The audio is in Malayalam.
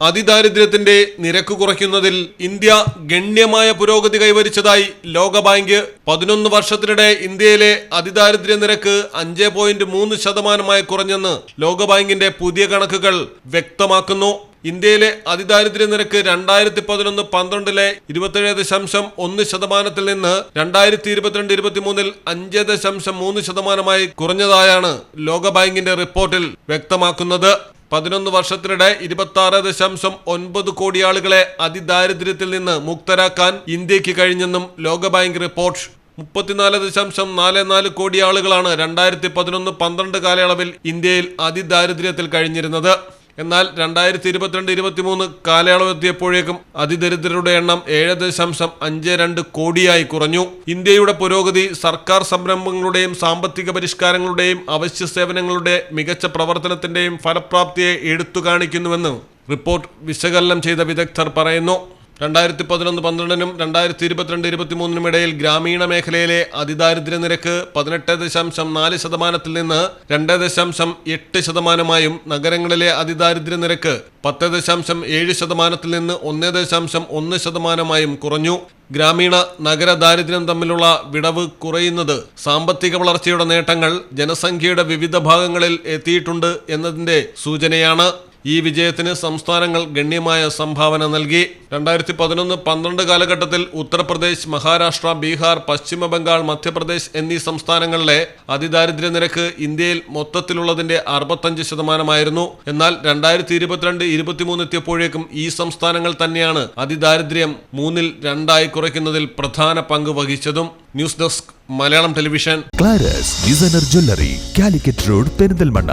അതിദാരിദ്ര്യത്തിന്റെ നിരക്ക് കുറയ്ക്കുന്നതിൽ ഇന്ത്യ ഗണ്യമായ പുരോഗതി കൈവരിച്ചതായി ലോകബാങ്ക് പതിനൊന്ന് വർഷത്തിനിടെ ഇന്ത്യയിലെ അതിദാരിദ്ര്യ നിരക്ക് അഞ്ച് പോയിന്റ് മൂന്ന് ശതമാനമായി കുറഞ്ഞെന്ന് ലോകബാങ്കിന്റെ പുതിയ കണക്കുകൾ വ്യക്തമാക്കുന്നു. ഇന്ത്യയിലെ അതിദാരിദ്ര്യ നിരക്ക് രണ്ടായിരത്തി പതിനൊന്ന് പന്ത്രണ്ടിലെ ഇരുപത്തേഴ് ദശാംശം ഒന്ന് ശതമാനത്തിൽ നിന്ന് രണ്ടായിരത്തി ഇരുപത്തിരണ്ട് ഇരുപത്തിമൂന്നിൽ അഞ്ച് ദശാംശം മൂന്ന് ശതമാനമായി കുറഞ്ഞതായാണ് ലോകബാങ്കിന്റെ റിപ്പോർട്ടിൽ വ്യക്തമാക്കുന്നത്. പതിനൊന്ന് വർഷത്തിനിടെ ഇരുപത്തി ആറ് ദശാംശം ഒൻപത് കോടി ആളുകളെ അതിദാരിദ്ര്യത്തിൽ നിന്ന് മുക്തരാക്കാൻ ഇന്ത്യയ്ക്ക് കഴിഞ്ഞെന്നും ലോകബാങ്ക് റിപ്പോർട്ട്. മുപ്പത്തിനാല് ദശാംശം നാല് നാല് കോടി ആളുകളാണ് രണ്ടായിരത്തി പതിനൊന്ന് പന്ത്രണ്ട് കാലയളവിൽ ഇന്ത്യയിൽ അതിദാരിദ്ര്യത്തിൽ കഴിഞ്ഞിരുന്നത്. എന്നാൽ രണ്ടായിരത്തി ഇരുപത്തിരണ്ട് ഇരുപത്തിമൂന്ന് കാലയളവ് എത്തിയപ്പോഴേക്കും അതിദരിദ്രരുടെ എണ്ണം ഏഴ് ദശാംശം അഞ്ച് രണ്ട് കോടിയായി കുറഞ്ഞു. ഇന്ത്യയുടെ പുരോഗതി സർക്കാർ സംരംഭങ്ങളുടെയും സാമ്പത്തിക പരിഷ്കാരങ്ങളുടെയും അവശ്യ സേവനങ്ങളുടെ മികച്ച പ്രവർത്തനത്തിന്റെയും ഫലപ്രാപ്തിയെ എടുത്തു കാണിക്കുന്നുവെന്ന് റിപ്പോർട്ട് വിശകലനം ചെയ്ത വിദഗ്ധർ പറയുന്നു. രണ്ടായിരത്തി പതിനൊന്ന് പന്ത്രണ്ടിനും രണ്ടായിരത്തി ഇരുപത്തിരണ്ട് ഇരുപത്തിമൂന്നിനും ഇടയിൽ ഗ്രാമീണ മേഖലയിലെ അതിദാരിദ്ര്യ നിരക്ക് പതിനെട്ട് ദശാംശം നാല് ശതമാനത്തിൽ നിന്ന് രണ്ട് ദശാംശം എട്ട് ശതമാനമായും നഗരങ്ങളിലെ അതിദാരിദ്ര്യ നിരക്ക് പത്ത് ദശാംശം ഏഴ് ശതമാനത്തിൽ നിന്ന് ഒന്ന് ദശാംശം ഒന്ന് ശതമാനമായും കുറഞ്ഞു. ഗ്രാമീണ നഗര ദാരിദ്ര്യം തമ്മിലുള്ള വിടവ് കുറയുന്നത് സാമ്പത്തിക വളർച്ചയുടെ നേട്ടങ്ങൾ ജനസംഖ്യയുടെ വിവിധ ഭാഗങ്ങളിൽ എത്തിയിട്ടുണ്ട് എന്നതിന്റെ സൂചനയാണ്. ഈ വിജയത്തിന് സംസ്ഥാനങ്ങൾ ഗണ്യമായ സംഭാവന നൽകി. രണ്ടായിരത്തി പതിനൊന്ന് പന്ത്രണ്ട് കാലഘട്ടത്തിൽ ഉത്തർപ്രദേശ് മഹാരാഷ്ട്ര ബീഹാർ പശ്ചിമ ബംഗാൾ മധ്യപ്രദേശ് എന്നീ സംസ്ഥാനങ്ങളിലെ അതിദാരിദ്ര്യ നിരക്ക് ഇന്ത്യയിൽ മൊത്തത്തിലുള്ളതിന്റെ അറുപത്തഞ്ച് ശതമാനമായിരുന്നു. എന്നാൽ രണ്ടായിരത്തി ഇരുപത്തിരണ്ട് ഇരുപത്തിമൂന്ന് എത്തിയപ്പോഴേക്കും ഈ സംസ്ഥാനങ്ങൾ തന്നെയാണ് അതിദാരിദ്ര്യം മൂന്നിൽ രണ്ടായി കുറയ്ക്കുന്നതിൽ പ്രധാന പങ്ക് വഹിച്ചതും. News desk Malayalam television. Clara's jewellery Calicut road Perinthalmanna.